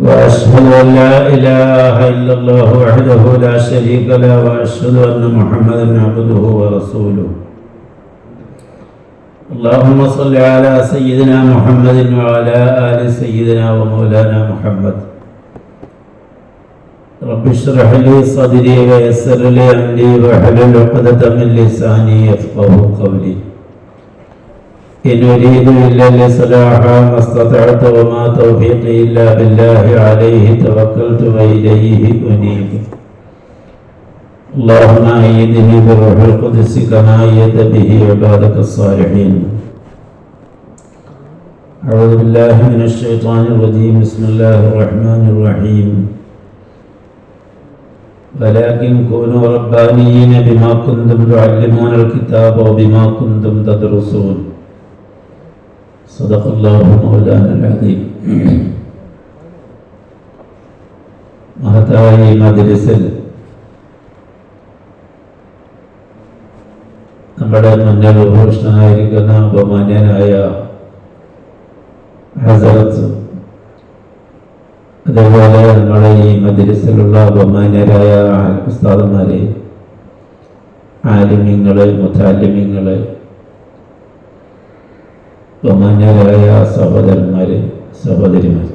وأشهد أن لا إله إلا الله وحده لا شريك له وأشهد أن محمدا عبده ورسوله اللهم صل على سيدنا محمد وعلى آل سيدنا ومولانا محمد رب اشرح لي صدري ويسر لي أمري واحلل عقدة من لساني يفقه قولي إن أريد إلا الإصلاح ما أستطعت وما توفيقي إلا بالله عليه توكلت وإليه أنيب. اللهم أيدني بروح القدس كما أيد به عبادك الصالحين. أعوذ بالله من الشيطان الرجيم. بسم الله الرحمن الرحيم. ولكن كونوا ربانيين بما كنتم تعلمون الكتاب وبما كنتم تدرسون. صدق الله مولانا العظيم മഹത്തായ ഈ മദ്രസിൽ നമ്മുടെ മുന്നിൽ ഉപഭൂഷണനായിരിക്കുന്ന ബഹുമാന്യനായ ഹസരത്ത് അതേപോലെ നമ്മുടെ ഈ മദ്രസിലുള്ള ബഹുമാന്യരായ ഉസ്താദന്മാരെ ആലിമ്യങ്ങള് മുത്താലിമ്യങ്ങള് ബഹുമാന്യരായ സഹോദരന്മാര് സഹോദരിമാരെ.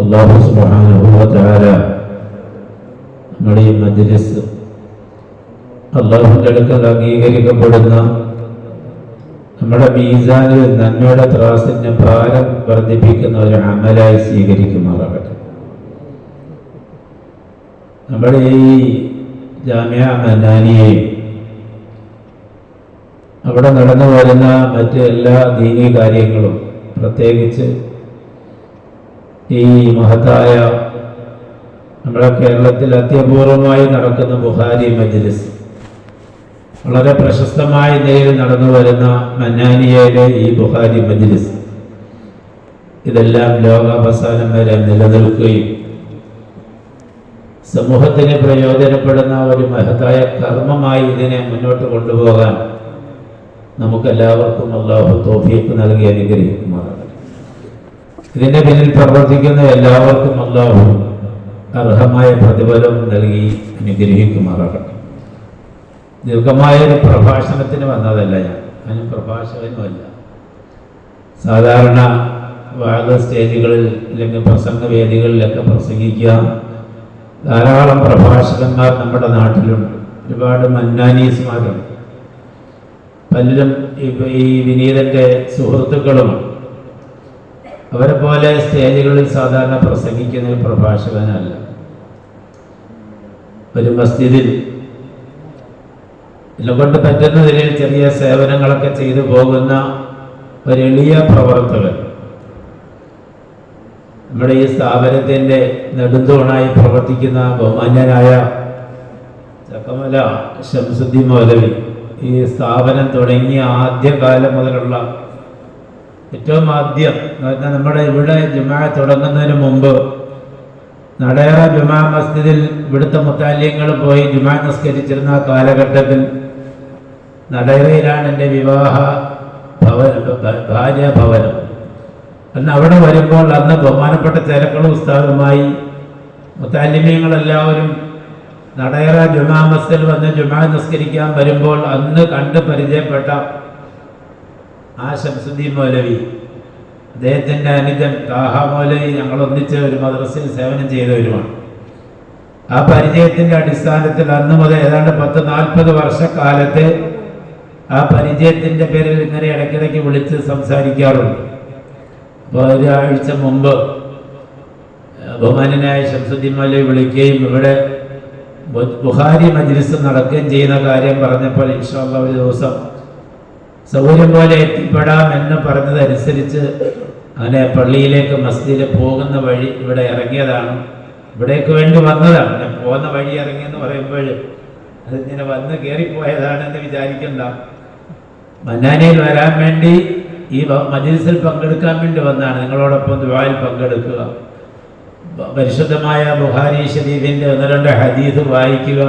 അള്ളാഹു സുബാനുഭവത്താര നമ്മുടെ ഈ മജ്ലിസ് അള്ളാഹുവിന്റെ അടുക്കൽ അംഗീകരിക്കപ്പെടുന്ന നമ്മുടെ മീസാനിൽ നന്മയുടെ ത്രാസിന്റെ ഭാരം വർദ്ധിപ്പിക്കുന്ന ഒരു അമലായി സ്വീകരിക്കുമാറാകട്ടെ. നമ്മുടെ ഈ ജാമ്യ മനാനിയെയും അവിടെ നടന്നു വരുന്ന മറ്റ് എല്ലാ ദീനീ കാര്യങ്ങളും പ്രത്യേകിച്ച് ഈ മഹത്തായ നമ്മുടെ കേരളത്തിൽ അത്യപൂർവമായി നടക്കുന്ന ബുഹാരി മജ്ലിസ് വളരെ പ്രശസ്തമായ നിലയിൽ നടന്നു വരുന്ന മന്നാനിയയിലെ ഈ ബുഹാരി മജ്ലിസ്. ഇതെല്ലാം ലോകാവസാനം വരെ നിലനിൽക്കുകയും സമൂഹത്തിന് പ്രയോജനപ്പെടുന്ന ഒരു മഹത്തായ കർമ്മമായി ഇതിനെ മുന്നോട്ട് കൊണ്ടുപോകാൻ നമുക്കെല്ലാവർക്കും അള്ളാഹു തോഫീക്ക് നൽകി അനുഗ്രഹിക്കുമാറാകട്ടെ. ഇതിന്റെ പിന്നിൽ പ്രവർത്തിക്കുന്ന എല്ലാവർക്കും അള്ളാഹു അർഹമായ പ്രതിഫലം നൽകി അനുഗ്രഹിക്കുമാറാകട്ടെ. ദീർഘമായ ഒരു പ്രഭാഷണത്തിന് വന്നതല്ല ഞാൻ. ഞാനും പ്രഭാഷകനുമല്ല സാധാരണ വാഗ സ്റ്റേജുകളിൽ അല്ലെങ്കിൽ പ്രസംഗവേദികളിലൊക്കെ പ്രസംഗിക്കുക. ധാരാളം പ്രഭാഷകന്മാർ നമ്മുടെ നാട്ടിലുണ്ട്. ഒരുപാട് മന്നാനീസ്മാരുണ്ട്. പലരും ഈ വിനീതന്റെ സുഹൃത്തുക്കളും അവരെ പോലെ സ്റ്റേജുകളിൽ സാധാരണ പ്രസംഗിക്കുന്ന ഒരു പ്രഭാഷകനല്ല. ഒരു മസ്ജിദിൽ കൊണ്ട് പറ്റുന്ന നിലയിൽ ചെറിയ സേവനങ്ങളൊക്കെ ചെയ്തു പോകുന്ന ഒരു എളിയ പ്രവർത്തകൻ. നമ്മുടെ ഈ സ്ഥാപനത്തിന്റെ നെടുന്തൂണായി പ്രവർത്തിക്കുന്ന ബഹുമാന്യനായ ചക്കമല ശംസുദ്ദീൻ മൗലവി. ഈ സ്ഥാപനം തുടങ്ങിയ ആദ്യകാലം മുതലുള്ള ഏറ്റവും ആദ്യം എന്ന് പറഞ്ഞാൽ നമ്മുടെ ഇവിടെ ജുമാ തുടങ്ങുന്നതിന് മുമ്പ് നടയറ ജുമാ മസ്ജിദിൽ ഇവിടുത്തെ മുത്താല്യങ്ങൾ പോയി ജുമാ നിസ്കരിച്ചിരുന്ന കാലഘട്ടത്തിൽ നടയറയിലാണ് എന്റെ വിവാഹ ഭവനം ഭാര്യ ഭവനം. അന്ന് അവിടെ വരുമ്പോൾ അന്ന് ബഹുമാനപ്പെട്ട തിരക്കളും ഉസ്താദുമായി മുത്താലിമ്യങ്ങളെല്ലാവരും നടയറ ജുമാ വന്ന് ജുമാ നിസ്കരിക്കാൻ വരുമ്പോൾ അന്ന് കണ്ട് പരിചയപ്പെട്ട ആ ശംസുദ്ദീൻ മൗലവി അദ്ദേഹത്തിന്റെ അനുജൻ താഹ മൗലവി ഞങ്ങൾ ഒന്നിച്ച് ഒരു മദ്രസയിൽ സേവനം ചെയ്തവരുമാണ് ആ പരിചയത്തിന്റെ അടിസ്ഥാനത്തിൽ അന്ന് മുതൽ ഏതാണ്ട് പത്ത് നാൽപ്പത് വർഷക്കാലത്ത് ആ പരിചയത്തിന്റെ പേരിൽ ഇങ്ങനെ ഇടയ്ക്കിടയ്ക്ക് വിളിച്ച് സംസാരിക്കാറുണ്ട്. അപ്പോൾ ഒരാഴ്ച മുമ്പ് ബഹുമാനനായ ശംസുദ്ദീൻ മൗലവി വിളിക്കുകയും ഇവിടെ ബുഹാരി മജ്ലിസ് നടക്കുകയും ചെയ്യുന്ന കാര്യം പറഞ്ഞപ്പോൾ ഇൻഷാല്ല ഒരു ദിവസം സൗകര്യം പോലെ എത്തിപ്പെടാം എന്ന് പറഞ്ഞതനുസരിച്ച് അങ്ങനെ പള്ളിയിലേക്ക് മസ്ജിദിൽ പോകുന്ന വഴി ഇവിടെ ഇറങ്ങിയതാണ്. ഇവിടേക്ക് വേണ്ടി വന്നതാണ്. ഞാൻ പോകുന്ന വഴി ഇറങ്ങിയെന്ന് പറയുമ്പോൾ അതിങ്ങനെ വന്ന് കയറിപ്പോയതാണെന്ന് വിചാരിക്കണ്ട. മന്നാനയിൽ വരാൻ വേണ്ടി ഈ മജ്ലിസിൽ പങ്കെടുക്കാൻ വേണ്ടി വന്നതാണ് നിങ്ങളോടൊപ്പം ദുബായിൽ പങ്കെടുക്കുക. പരിശുദ്ധമായ ബുഹാരി ഷരീഫിന്റെ ഒന്ന് രണ്ട് ഹദീസ് വായിക്കുക.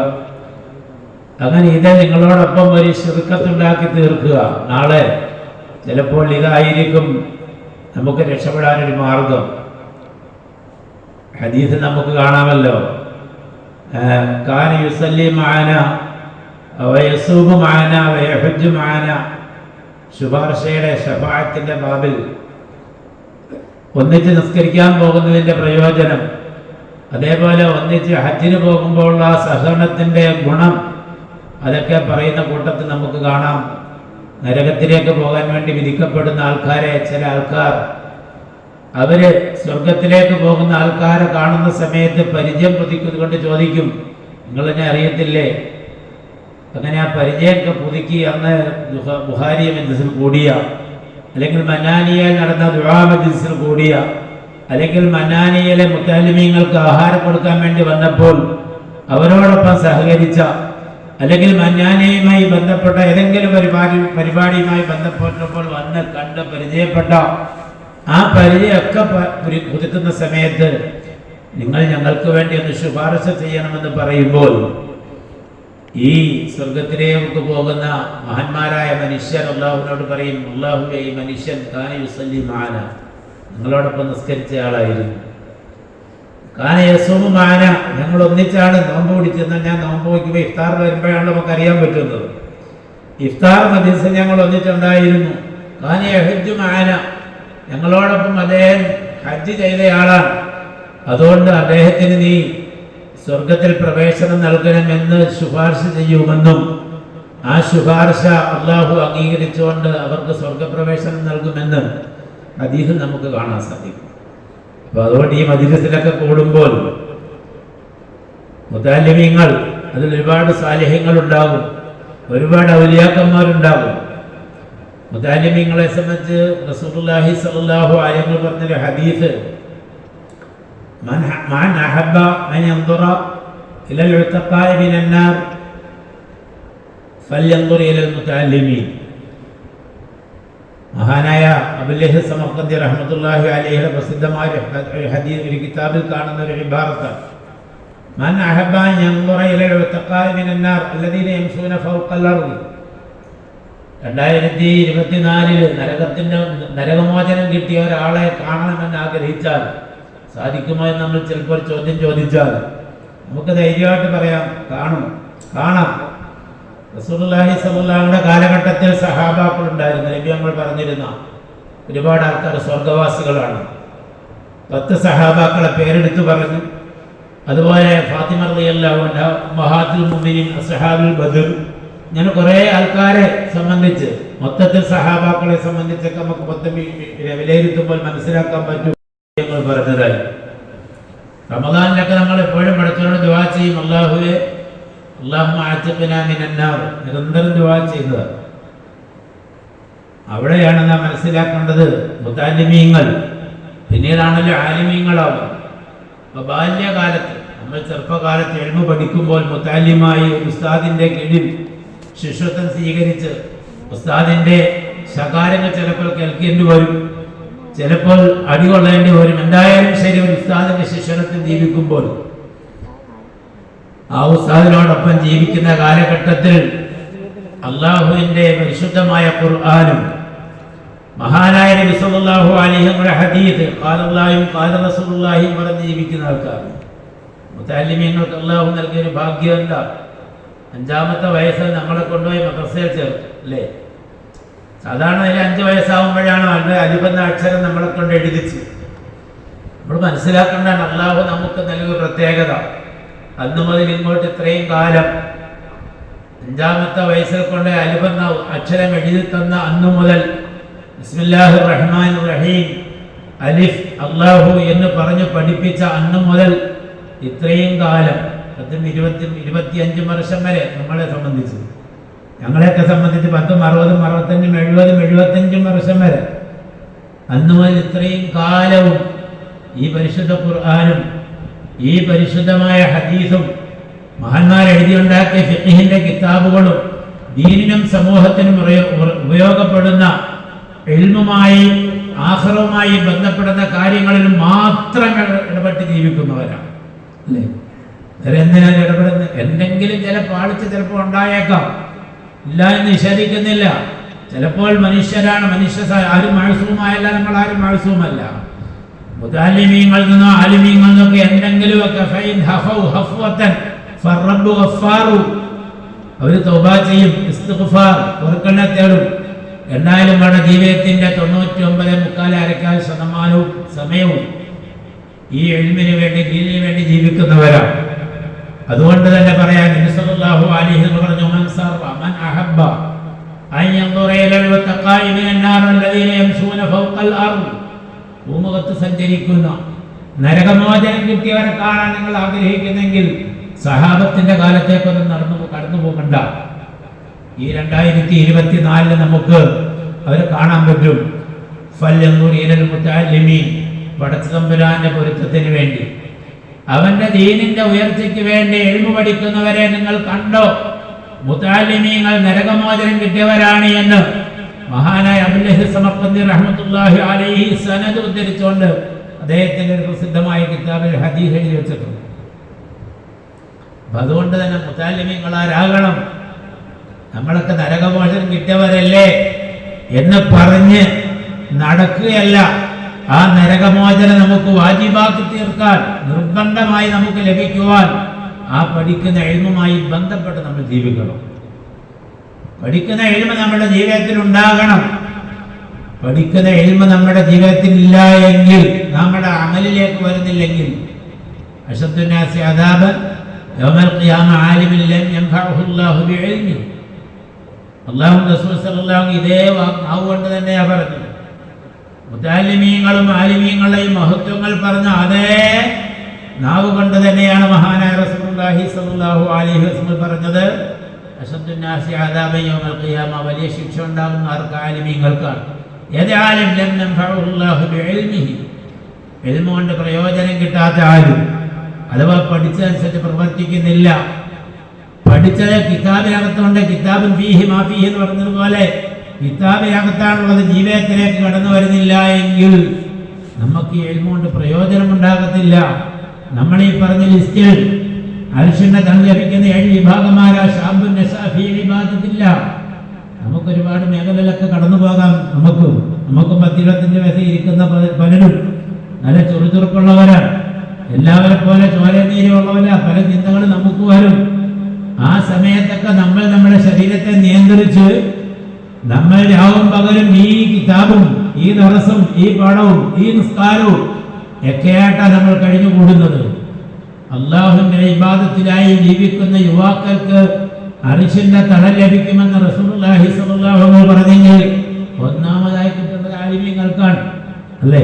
അങ്ങനെ ഇത് നിങ്ങളോടൊപ്പം ഒരു ചെറുക്കത്തുണ്ടാക്കി തീർക്കുക. നാളെ ചിലപ്പോൾ ഇതായിരിക്കും നമുക്ക് രക്ഷപ്പെടാനൊരു മാർഗം. ഹദീസ് നമുക്ക് കാണാമല്ലോ. മാന ശുപാർശയുടെ ഷഫായത്തിന്റെ ബാബിൽ ഒന്നിച്ച് നിസ്കരിക്കാൻ പോകുന്നതിന്റെ പ്രയോജനം. അതേപോലെ ഒന്നിച്ച് ഹജ്ജിന് പോകുമ്പോഴുള്ള ആ സഹകരണത്തിന്റെ ഗുണം അതൊക്കെ പറയുന്ന കൂട്ടത്തിൽ നമുക്ക് കാണാം. നരകത്തിലേക്ക് പോകാൻ വേണ്ടി വിധിക്കപ്പെടുന്ന ആൾക്കാരെ ചില ആൾക്കാർ. അവർ സ്വർഗത്തിലേക്ക് പോകുന്ന ആൾക്കാരെ കാണുന്ന സമയത്ത് പരിചയം പുതുക്കുന്നത് കൊണ്ട് ചോദിക്കും നിങ്ങൾ എന്നെ അറിയത്തില്ലേ? അങ്ങനെ ആ പരിചയമൊക്കെ പുതുക്കി അന്ന് ബുഹാരി കൂടിയാണ് കൂടിയ അല്ലെങ്കിൽ മന്നാനിയയിൽ നടന്ന ദുആ മജ്ലിസിൽ കൂടിയ അല്ലെങ്കിൽ മന്നാനിയിലെ മുത്താലിമീങ്ങൾക്ക് ആഹാരം കൊടുക്കാൻ വേണ്ടി വന്നപ്പോൾ അവരോടൊപ്പം സഹകരിച്ച അല്ലെങ്കിൽ മന്നാനിയുമായി ബന്ധപ്പെട്ട ഏതെങ്കിലും പരിപാടി പരിപാടിയുമായി ബന്ധപ്പെട്ടപ്പോൾ വന്ന് കണ്ട് പരിചയപ്പെട്ട ആ പരിചയമൊക്കെ പുതുക്കുന്ന സമയത്ത് നിങ്ങൾ ഞങ്ങൾക്ക് വേണ്ടി ഒന്ന് ശുപാർശ ചെയ്യണമെന്ന് പറയുമ്പോൾ ഈ സ്വർഗത്തിലേക്ക് പോകുന്ന മഹാന്മാരായ മനുഷ്യർ അള്ളാഹുവിനോട് പറയും അള്ളാഹുവെ ഈ മനുഷ്യൻ കാന യുസല്ലി മാന. നിങ്ങളോടൊപ്പം നിസ്കരിച്ച ആളായിരുന്നു കാന യസൂമു മാന ഞങ്ങൾ ഒന്നിച്ചാണ് നോമ്പ് പിടിച്ചെന്നാൽ ഞാൻ നോമ്പ് വയ്ക്കുമ്പോൾ ഇഫ്താർ വരുമ്പോഴാണ് നമുക്ക് അറിയാൻ പറ്റുന്നത്. ഇഫ്താർ മധ്യസ്ഥ ഞങ്ങൾ ഒന്നിച്ചുണ്ടായിരുന്നു. കാന യഹജ്ജു മാന ഞങ്ങളോടൊപ്പം അദ്ദേഹം ഹജ്ജ് ചെയ്തയാളാണ് അതുകൊണ്ട് അദ്ദേഹത്തിന് നീ സ്വർഗത്തിൽ പ്രവേശനം നൽകണമെന്ന് ശുപാർശ ചെയ്യുമെന്നും ആ ശുപാർശ അള്ളാഹു അംഗീകരിച്ചുകൊണ്ട് അവർക്ക് സ്വർഗപ്രവേശനം നൽകുമെന്ന് ഹദീസ് നമുക്ക് കാണാൻ സാധിക്കും. അപ്പൊ അതുകൊണ്ട് ഈ മജിലിസിലൊക്കെ കൂടുമ്പോൾ മുതാലിമ്യങ്ങൾ അതിൽ ഒരുപാട് സാലിഹ്യങ്ങൾ ഉണ്ടാകും. ഒരുപാട് ഔലിയാക്കന്മാരുണ്ടാകും. മുതാലിമ്യങ്ങളെ സംബന്ധിച്ച് സ്വല്ലല്ലാഹു അലൈഹി വസല്ലം പറഞ്ഞൊരു ഹദീസ് من من أحب أن ينظر إلى العتقاء من النار فلينظر إلى المتعلمين മഹാനായ അബുല്ലഹ് സമർക്കന്തി റഹ്മത്തുള്ളാഹി അലൈഹിയുടെ പ്രസിദ്ധമായ ഒരു ഹ- ഒരു ഹദീസ് ഒരു കിതാബിൽ കാണുന്ന ഒരു ഇബാറത്ത് من أحب أن ينظر إلى العتقاء من النار الذين يمشون فوق الأرض രണ്ടായിരത്തി ഇരുപത്തിനാലില് നരകത്തിന്റെ നരകമോചനം കിട്ടിയ ഒരാളെ കാണണമെന്ന് ആഗ്രഹിച്ചാൽ സാധിക്കുമോ എന്ന് നമ്മൾ ചിലപ്പോൾ ചോദ്യം ചോദിച്ചാൽ നമുക്ക് ധൈര്യമായിട്ട് പറയാം കാണും കാണാം. റസൂലുള്ളാഹി സ്വല്ലല്ലാഹുവിന്റെ കാലഘട്ടത്തിൽ സഹാബാക്കൾ ഉണ്ടായിരുന്നു നബി നമ്മൾ പറഞ്ഞിരുന്ന ഒരുപാട് ആൾക്കാർ സ്വർഗവാസികളാണ്. പത്ത് സഹാബാക്കളെ പേരെടുത്ത് പറഞ്ഞു. അതുപോലെ ഫാത്തിമ റളിയല്ലാഹു അൻഹ മഹാത്തുൽ മുഅ്മിനീൻ അസ്ഹാബുൽ ബദർ ഇങ്ങനെ കുറേ ആൾക്കാരെ സംബന്ധിച്ച് മൊത്തത്തിൽ സഹാബാക്കളെ സംബന്ധിച്ചൊക്കെ നമുക്ക് മൊത്തം വിലയിരുത്തുമ്പോൾ മനസ്സിലാക്കാൻ പറ്റും പറഞ്ഞതായി റമദാനിലൊക്കെ നമ്മൾ എപ്പോഴും പഠിച്ചോണ്ട് ദുവാ ചെയ്യും അള്ളാഹുവെ അള്ളാഹു ആറ്റപ്പിനാമിനാർ നിരന്തരം ദുവാ ചെയ്തത് അവിടെയാണ് നാം മനസ്സിലാക്കേണ്ടത് മുത്താലിമീങ്ങൾ പിന്നീടാണല്ലോ ആലിമീങ്ങളാവുക. അപ്പൊ ബാല്യകാലത്ത് നമ്മൾ ചെറുപ്പകാലത്ത് എഴുമ പഠിക്കുമ്പോൾ മുത്താലിമായി ഉസ്താദിന്റെ കീഴിൽ ശിഷ്യത്വം സ്വീകരിച്ച് ഉസ്താദിന്റെ ശകാരങ്ങൾ ചിലപ്പോൾ കേൾക്കേണ്ടി വരും. ചിലപ്പോൾ അടികൊള്ളേണ്ടി വരും. എന്തായാലും ശരി ഒരു ഉസ്താദിന്റെ ശിക്ഷണത്തിൽ ജീവിക്കുമ്പോൾ ആ ഉസ്താദിനോടൊപ്പം ജീവിക്കുന്ന കാലഘട്ടത്തിൽ അള്ളാഹുവിന്റെ വിശുദ്ധമായ ഖുർആാനും മഹാനായ നബി സല്ലല്ലാഹു അലൈഹി വസല്ലം ഹദീസ് പറഞ്ഞ് ജീവിക്കുന്ന ആൾക്കാർ മുത്താലിമീങ്ങൾക്ക് അള്ളാഹു നൽകിയ ഒരു ഭാഗ്യം എന്താ അഞ്ചാമത്തെ വയസ്സിൽ നമ്മളെ കൊണ്ടുപോയി മദ്രസയിൽ ചേർത്ത് അല്ലേ? സാധാരണ അതിൽ അഞ്ച് വയസ്സാവുമ്പോഴാണ് അതിന്റെ അനുബന്ധ അക്ഷരം നമ്മളെ കൊണ്ട് എഴുതിച്ച്. നമ്മൾ മനസ്സിലാക്കേണ്ടതാണ് അള്ളാഹു നമുക്ക് നൽകിയ പ്രത്യേകത. അന്ന് മുതൽ ഇങ്ങോട്ട് ഇത്രയും കാലം അഞ്ചാമത്തെ വയസ്സിൽ കൊണ്ട് അലിബെന്ന അക്ഷരം എഴുതി തന്ന അന്നു മുതൽ റഹ്മാൻ റഹീം അലിഫ് അള്ളാഹു എന്ന് പറഞ്ഞ് പഠിപ്പിച്ച അന്നു മുതൽ ഇത്രയും കാലം പത്തും ഇരുപത്തി ഇരുപത്തിയഞ്ചും വർഷം വരെ നമ്മളെ സംബന്ധിച്ച്. ഞങ്ങളെയൊക്കെ സംബന്ധിച്ച് പത്തും അറുപതും അറുപത്തഞ്ചും എഴുപതും എഴുപത്തഞ്ചും വർഷം വരെ. അന്ന് മുതൽ ഇത്രയും കാലവും ഈ പരിശുദ്ധ ഖുർആാനും ഈ പരിശുദ്ധമായ ഹദീസും മഹാന്മാർ എഴുതിയുണ്ടാക്കിയ ഫിഖിന്റെ കിതാബുകളും ദീനിനും സമൂഹത്തിനും ഉപയോ- ഉപയോഗപ്പെടുന്ന എൽമുമായി ആഹ്റവുമായി ബന്ധപ്പെടുന്ന കാര്യങ്ങളിൽ മാത്രം ഇട- ഇടപെട്ട് ജീവിക്കുന്നവരാണ്. അല്ലേ? വേറെ എന്തിനാണ് ഇടപെടുന്നത്? എന്തെങ്കിലും ചില പാളിച്ച് ചിലപ്പോൾ ഉണ്ടായേക്കാം. ഇല്ല എന്ന് നിഷേധിക്കുന്നില്ല. ചിലപ്പോൾ മനുഷ്യരാണ് മനുഷ്യ ആരും മാഴ്സവുമായല്ല നമ്മൾ ആരും മാഴ്സവുമല്ല മുതാലിമീങ്ങളിൽ നിന്നോ ആലിമീങ്ങളിൽ നിന്നൊക്കെ എന്തെങ്കിലുമൊക്കെ ഫൈൻ ഹഫൗ ഹഫ്വത്തൻ ഫറബ്ബു ഗഫാറു. അവർ തൗബ ചെയ്യും ഇസ്തിഗ്ഫാർ പൊറുക്കണ്ണ തേടും. എന്നാലും വേണം ജീവിതത്തിന്റെ തൊണ്ണൂറ്റി ഒമ്പത് മുക്കാൽ അരക്കാൽ ശതമാനവും സമയവും ഈ എഴുമിന് വേണ്ടി ദീനിന് വേണ്ടി ജീവിക്കുന്നവരാണ്. അതുകൊണ്ട് തന്നെ പറയാൻ നബി സല്ലല്ലാഹു അലൈഹി പറഞ്ഞു മൻ സർവ മൻ അഹബ്ബ അൻ യൻദുറ ഇലൽ വത്തഖാഇ മിനൻ നാർ അല്ലദീന യംശൂന ഫൗഖൽ അർദ്. ഭൂമുഖത്ത് സഞ്ചരിക്കുന്ന നരകമോചനം കിട്ടിയവരെ കാണാൻ നിങ്ങൾ ആഗ്രഹിക്കുന്നെങ്കിൽ സഹാബത്തിന്റെ കാലത്തേക്കൊന്നും നടന്നു കടന്നു പോകണ്ട. ഈ രണ്ടായിരത്തി ഇരുപത്തിനാലിൽ നമുക്ക് അവരെ കാണാൻ പറ്റും. പടച്ചതമ്പുരാന്റെ പൊരുത്തത്തിന് വേണ്ടി. അവന്റെ ദീനിന്റെ ഉയർച്ചയ്ക്ക് വേണ്ടി എഴുമ പഠിക്കുന്നവരെ നിങ്ങൾ കണ്ടോ? മുത്താലിമീങ്ങൾ നരകമോചനം കിട്ടിയവരാണ് എന്ന്. മഹാനായ അബുല്ലഹി സമർപ്പന്തി റഹ്മത്തുള്ളാഹി അലൈഹി സനദ് ഉദ്ധരിച്ചുകൊണ്ട് അദ്ദേഹത്തിന്റെ ഒരു പ്രസിദ്ധമായ കിതാബിൽ ഹദീസ് എഴുതി വെച്ചിട്ടുണ്ട്. അപ്പൊ അതുകൊണ്ട് തന്നെ മുത്താലിമീങ്ങൾ ആരാകണം? നമ്മളൊക്കെ നരകമോചനം കിട്ടിയവരല്ലേ എന്ന് പറഞ്ഞ് നടക്കുകയല്ല. ആ നരകമോചനം നമുക്ക് വാജിബാക്കി തീർക്കാൻ നിർബന്ധമായി നമുക്ക് ലഭിക്കുവാൻ ആ പഠിക്കുന്ന എഴുമുമായി ബന്ധപ്പെട്ട് നമ്മൾ ജീവിക്കണം. പഠിക്കുന്ന എഴുമ നമ്മുടെ ജീവിതത്തിൽ ഉണ്ടാകണം. പഠിക്കുന്ന എഴുമ നമ്മുടെ ജീവിതത്തിൽ ഇല്ല എങ്കിൽ നമ്മുടെ അമലിലേക്ക് വരുന്നില്ലെങ്കിൽ അല്ലാഹു ബിഇൽമിഹി അള്ളാഹു ഇതേ ആവുകൊണ്ട് തന്നെയാ പറഞ്ഞു മുത്താലിമീങ്ങളും ആലിമീങ്ങളെയും മഹത്വങ്ങൾ പറഞ്ഞ അതേ നാവ് കൊണ്ട് തന്നെയാണ് മഹാനായ റസൂലുള്ളാഹി സ്വല്ലല്ലാഹു അലൈഹി വസല്ലം പറഞ്ഞത്. അദാബൻ യൗമൽ ഖിയാമ വലിയ ശിക്ഷ ഉണ്ടാകുന്ന ആർക്ക്? ആലിമീങ്ങൾക്കാണ്. ഏത് ആലിം? ലം യൻഫഉഹു അല്ലാഹു ബിഇൽമിഹി. ഇൽമ കൊണ്ട് പ്രയോജനം കിട്ടാത്ത ആരും അഥവാ പഠിച്ചതനുസരിച്ച് പ്രവർത്തിക്കുന്നില്ല. പഠിച്ചത് കിതാബിനകത്തുണ്ട്. കിതാബും ഫീഹി മാഫീഹി എന്ന് പറഞ്ഞതുപോലെ കിതാബിനകത്താണുള്ളത്. ജീവിതത്തിലേക്ക് കടന്നു വരുന്നില്ല എങ്കിൽ നമുക്ക് ഈ എൽമ കൊണ്ട് പ്രയോജനം ഉണ്ടാകത്തില്ല നമ്മൾ ഈ പറഞ്ഞ ലിസ്റ്റിൽ തൺ ലഭിക്കുന്ന ഏഴ് വിഭാഗമാരാ ഷാബു നസാഫി നമുക്ക് ഒരുപാട് മേഖലയിലൊക്കെ കടന്നു പോകാം. നമുക്ക് നമുക്ക് പത്തിരുപത്തഞ്ച് വയസ്സിൽ ഇരിക്കുന്ന പലരും നല്ല ചുറുചുറുക്കുള്ളവരാണ് എല്ലാവരെ പോലെ ചോരനീരുള്ളവരാ പല ചിന്തകളും നമുക്ക് വരും. ആ സമയത്തൊക്കെ നമ്മൾ നമ്മുടെ ശരീരത്തെ നിയന്ത്രിച്ച് നമ്മൾ രാവും പകലും ഈ കിതാബും ഈ ദിവസം ഈ പടവും ഈ നിസ്കാരവും ഒക്കെയായിട്ടാണ് നമ്മൾ കഴിഞ്ഞുകൂടുന്നത്. അള്ളാഹുവിന്റെ ഇബാദത്തിലായി ജീവിക്കുന്ന യുവാക്കൾക്ക് അറിച്ചിന്റെ തഴ ലഭിക്കുമെന്ന് റസൂലുള്ളാഹി സ്വല്ലല്ലാഹു അലൈഹി പറഞ്ഞെങ്കിൽ ഒന്നാമതായി കിട്ടേണ്ടത് ആലിമ്യങ്ങൾക്കാണ് അല്ലേ?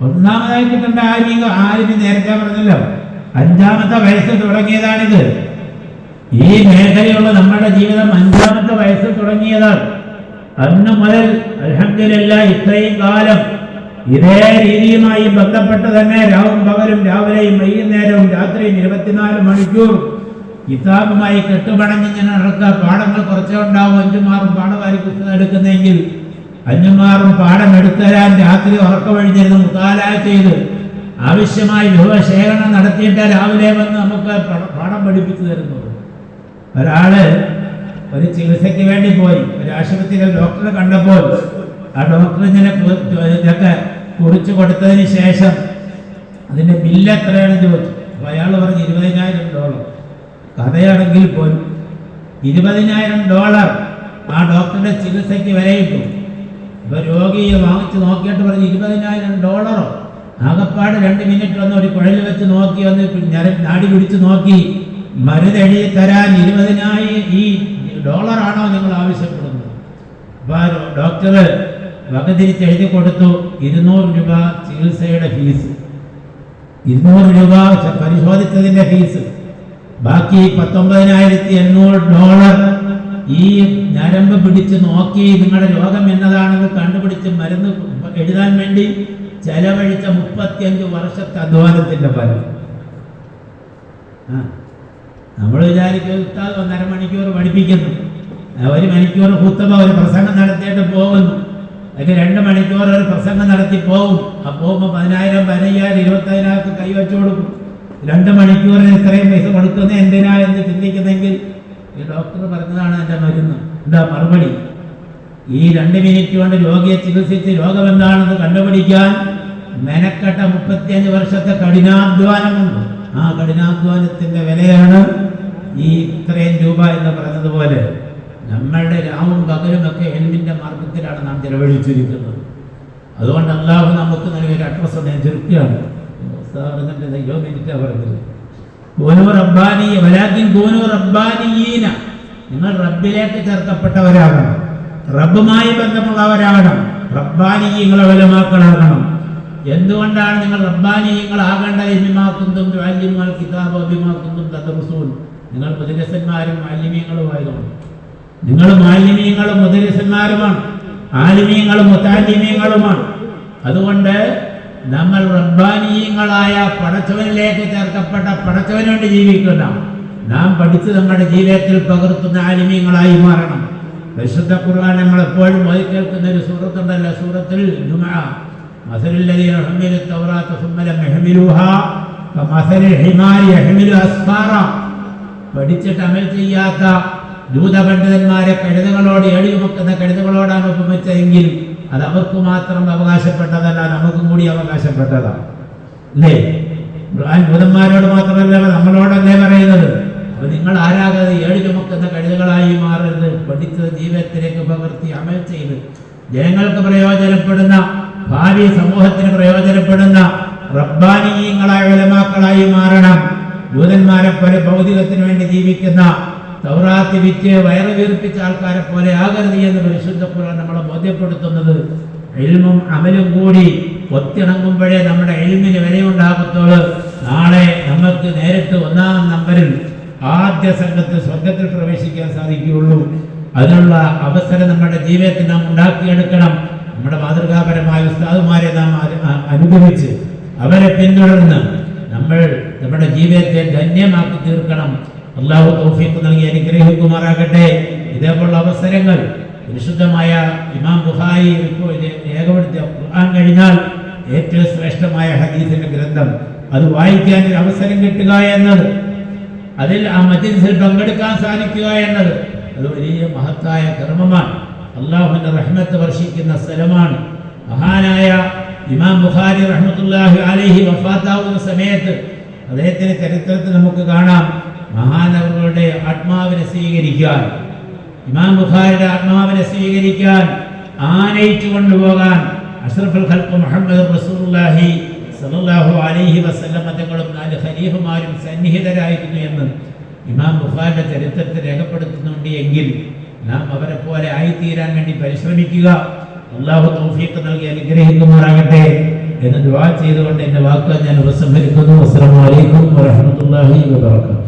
ഒന്നാമതായി കിട്ടേണ്ട ആലിമ്യങ്ങൾ ആലിമ്യ നേരത്തെ പറഞ്ഞല്ലോ. അഞ്ചാമത്തെ വയസ്സ് തുടങ്ങിയതാണിത്. ഈ മേഖലയുള്ള നമ്മുടെ ജീവിതം അഞ്ചാമത്തെ വയസ്സിൽ തുടങ്ങിയതാണ്. അന്ന് മുതൽ അലഹമില്ല ഇത്രയും കാലം ഇതേ രീതിയുമായി ബന്ധപ്പെട്ട് തന്നെ രാവും പകലും രാവിലെയും വൈകുന്നേരവും രാത്രിയും ഇരുപത്തിനാല് മണിക്കൂർ കിതാബുമായി കെട്ടുപണഞ്ഞ് ഇങ്ങനെ നടക്കുക. പാഠങ്ങൾ കുറച്ചേ ഉണ്ടാവും. അഞ്ചുമാറും പാഠമായി പുസ്തകം എടുക്കുന്നെങ്കിൽ അഞ്ചുമാറും പാഠം എടുത്തരാൻ രാത്രി ഉറക്കമഴിഞ്ഞിരുന്ന്. മുതാല ചെയ്ത് ആവശ്യമായി വിഭവശേഖരണം നടത്തിയിട്ട് രാവിലെ വന്ന് നമുക്ക് പാഠം പഠിപ്പിച്ചു തരുന്നത് ഒരാൾ ഒരു ചികിത്സയ്ക്ക് വേണ്ടി പോയി. ഒരു ആശുപത്രിയിലെ ഡോക്ടറെ കണ്ടപ്പോൾ ആ ഡോക്ടർ ഇങ്ങനെ കുറിച്ച് കൊടുത്തതിന് ശേഷം അതിന്റെ ബില്ല് എത്രയാണെന്ന് ചോദിച്ചു. അപ്പൊ അയാൾ പറഞ്ഞു ഇരുപതിനായിരം ഡോളർ കഥയാണെങ്കിൽ പോലും ഇരുപതിനായിരം ഡോളർ ആ ഡോക്ടറുടെ ചികിത്സയ്ക്ക് വിലയിട്ടു. ഇപ്പൊ രോഗിയെ വാങ്ങിച്ച് നോക്കിയിട്ട് പറഞ്ഞു ഇരുപതിനായിരം ഡോളറോ ആകപ്പാട് രണ്ട് മിനിറ്റ് വന്ന് ഒരു കുഴൽ വെച്ച് നോക്കി വന്ന് ഞര- നാടി പിടിച്ച് നോക്കി. മരുന്ന് എഴുതി തരാൻ ഇരുപതിനായി ഈ ഡോളറാണോ നിങ്ങൾ ആവശ്യപ്പെടുന്നത്? അപ്പൊ ആ ഡോക്ടർ വകതിരിച്ച് എഴുതി കൊടുത്തു ഇരുന്നൂറ് രൂപ ചികിത്സയുടെ ഫീസ് ഇരുന്നൂറ് രൂപ പരിശോധിച്ചതിന്റെ ഫീസ് ബാക്കി പത്തൊമ്പതിനായിരത്തി എണ്ണൂറ് ഡോളർ ഈ ഞരമ്പ് പിടിച്ച് നോക്കി നിങ്ങളുടെ രോഗം എന്നതാണെന്ന് കണ്ടുപിടിച്ച് മരുന്ന് എഴുതാൻ വേണ്ടി ചെലവഴിച്ച മുപ്പത്തിയഞ്ച് വർഷത്തെ അധ്വാനത്തിന്റെ ഫലം. നമ്മൾ വിചാരിക്കും ഒന്നര മണിക്കൂർ പഠിപ്പിക്കുന്നു. ഒരു മണിക്കൂർ കുത്തമ ഒരു പ്രസംഗം നടത്തിയിട്ട് പോകുന്നു. അല്ലെങ്കിൽ രണ്ട് മണിക്കൂർ ഒരു പ്രസംഗം നടത്തി പോവും. ആ പോകുമ്പോൾ പതിനായിരം പതിനയ്യായിരം ഇരുപത്തതിനായിരത്ത് കൈവച്ചു കൊടുക്കും. രണ്ട് മണിക്കൂറിന് ഇത്രയും പൈസ കൊടുക്കുന്നത് എന്തിനാ എന്ന് ചിന്തിക്കുന്നെങ്കിൽ ഈ ഡോക്ടർ പറഞ്ഞതാണ് എന്റെ മരുന്ന്. എന്താ മറുപടി? ഈ രണ്ട് മിനിറ്റ് കൊണ്ട് രോഗിയെ ചികിത്സിച്ച് രോഗമെന്താണെന്ന് കണ്ടുപിടിക്കാൻ മെനക്കെട്ട മുപ്പത്തിയഞ്ച് വർഷത്തെ കഠിനാധ്വാനമുണ്ട്. ആ കഠിനാധ്വാനത്തിന്റെ വിലയാണ് ഈ ഇത്രയും രൂപ എന്ന് പറഞ്ഞതുപോലെ. നമ്മളുടെ രാവും പകലും ഒക്കെ എൽവിന്റെ മാർഗത്തിലാണ് നാം ചെലവഴിച്ചിരിക്കുന്നത്? അതുകൊണ്ട് അള്ളാഹു നമുക്ക് നൽകിയൊരു അഡ്രസ് ഞാൻ ചുരുക്കുകയാണ് ഉസ്താദിന്റെ ദൈവം മിനിറ്റാ പറഞ്ഞത്. കൂനു റബ്ബാനി വലാക്കിൻ കൂനു റബ്ബാനിയീന. നിങ്ങൾ റബ്ബിലേക്ക് ചേർക്കപ്പെട്ടവരാകണം. റബ്ബുമായി ബന്ധമുള്ളവരാകണം. റബ്ബാനീയങ്ങളെ വലമാക്കളാകണം എന്തുകൊണ്ടാണ് നിങ്ങൾ റബ്ബാനിയങ്ങളാകേണ്ടത് എന്നിമാക്കുന്നതും വാല്യമാൽ കിതാബ് അഭിമാക്കുന്നതും തദ്റസൂൻ നിങ്ങൾ മുദരസന്മാരും മാലിന്യങ്ങളുമായതുകൊണ്ട്. നിങ്ങൾ മാലിന്യങ്ങളും മുദരിസന്മാരുമാണ് ആലിമീങ്ങളും മുത്താലിമീങ്ങളുമാണ്. അതുകൊണ്ട് നമ്മൾ റബ്ബാനീയങ്ങളായ പടച്ചവനിലേക്ക് ചേർക്കപ്പെട്ട പടച്ചവന് ജീവിക്കുന്ന നാം പഠിച്ച് നമ്മുടെ ജീവിതത്തിൽ പകർത്തുന്ന ആലിമീങ്ങളായി മാറണം. വിശുദ്ധ ഖുർആൻ നമ്മൾ എപ്പോഴും ഓതി കേൾക്കുന്ന ഒരു സൂറത്തുണ്ടല്ലോ സൂറത്തിൽ പഠിച്ചിട്ട് അമൽ ചെയ്യാത്ത ദൂതപണ്ഡിതന്മാരെ കഴുതകളോട് ഏടിമുക്കുന്ന കഴുതകളോടാണ് ഉപമിച്ചതെങ്കിലും അത് അവർക്ക് മാത്രം അവകാശപ്പെട്ടതല്ല നമുക്കും കൂടി അവകാശപ്പെട്ടതാണ്. അല്ലേ? ഖുർആൻ മാത്രമല്ല നമ്മളോടല്ലേ പറയുന്നത്? അപ്പൊ നിങ്ങൾ ആരാകാതെ ഏഴ് ചുമക്കുന്ന കഴുതകളായി മാറരുത്. പഠിച്ചത് ജീവിതത്തിലേക്ക് പകർത്തി അമൽ ചെയ്ത്. ജനങ്ങൾക്ക് പ്രയോജനപ്പെടുന്ന ഭാവി സമൂഹത്തിന് പ്രയോജനപ്പെടുന്ന റബ്ബാനീയങ്ങളായ വിലമാക്കളായി മാറണം. ദൂതന്മാരെ പോലെ ഭൗതികത്തിന് വേണ്ടി ജീവിക്കുന്ന തൗറാത്തി വിറ്റ് വയറ് വീർപ്പിച്ച ആൾക്കാരെ പോലെ ആകരുത് എന്ന് പരിശുദ്ധ ഖുർആൻ നമ്മളെ ബോധ്യപ്പെടുത്തുന്നത്. എൽമും അമലും കൂടി ഒത്തിണങ്ങുമ്പോഴേ നമ്മുടെ എൽമിന് വിലയുണ്ടാകത്തുള്ളൂ. നാളെ നമുക്ക് നേരിട്ട് ഒന്നാം നമ്പറിൽ ആദ്യ സംഘത്ത് സ്വർഗത്തിൽ പ്രവേശിക്കാൻ സാധിക്കുകയുള്ളൂ. അതിനുള്ള അവസരം നമ്മുടെ ജീവിതത്തിൽ നാം ഉണ്ടാക്കിയെടുക്കണം. നമ്മുടെ മാതൃകാപരമായ ഉസ്താദുമാരെ നാം അനുഭവിച്ച് അവരെ പിന്തുടർന്ന് നമ്മൾ നമ്മുടെ ജീവിതത്തെ ധന്യമാക്കി തീർക്കണം. അള്ളാഹു തൗഫീഖ് നൽകി അനുഗ്രഹിക്കുമാറാകട്ടെ. ഇതേപോലുള്ള അവസരങ്ങൾ വിശുദ്ധമായ ഇമാം ബുഹായി രേഖപ്പെടുത്തിയ ഖുർആൻ കഴിഞ്ഞാൽ ഏറ്റവും ശ്രേഷ്ഠമായ ഹദീസിന്റെ ഗ്രന്ഥം. അത് വായിക്കാൻ ഒരു അവസരം കിട്ടുക എന്നത് അതിൽ ആ മജിൻസിൽ പങ്കെടുക്കാൻ സാധിക്കുക എന്നത് അത് വലിയ മഹത്തായ കർമ്മമാണ്. അള്ളാഹുവിന്റെ റഹ്മത്ത് വർഷിക്കുന്ന സ്ഥലമാണ്. മഹാനായ ഇമാം ബുഖാരി റഹ്മത്തുല്ലാഹി അലൈഹി വഫാത്താവുന്ന സമയത്ത് അദ്ദേഹത്തിന്റെ ചരിത്രത്തിൽ നമുക്ക് കാണാം. മഹാനവറുടെ ആത്മാവിനെ സ്വീകരിക്കാൻ ഇമാം ബുഖാരിയുടെ ആത്മാവിനെ സ്വീകരിക്കാൻ ആനയിച്ചു കൊണ്ടുപോകാൻ അഷ്റഫുൽ ഖൽഖ് മുഹമ്മദ് റസൂലുള്ളാഹി സല്ലല്ലാഹു അലൈഹി വസല്ലം തങ്ങളും നാല് ഖലീഫമാരും സന്നിഹിതരായിരുന്നു എന്ന് ഇമാം ബുഖാരിയുടെ ചരിത്രത്തെ രേഖപ്പെടുത്തുന്നുണ്ട് എങ്കിൽ നാം അവരെ പോലെ ആയിത്തീരാൻ വേണ്ടി പരിശ്രമിക്കുക. അള്ളാഹു തൗഫീഖ് നൽകി അനുഗ്രഹിക്കുമാറാകട്ടെ എന്ന് ദുആ ചെയ്തുകൊണ്ട് എന്റെ വാക്കുകൾ ഞാൻ ഉപസംഹരിക്കുന്നു. അസ്സലാമു അലൈക്കും വറഹ്മത്തുള്ളാഹി വബറകാതുഹു.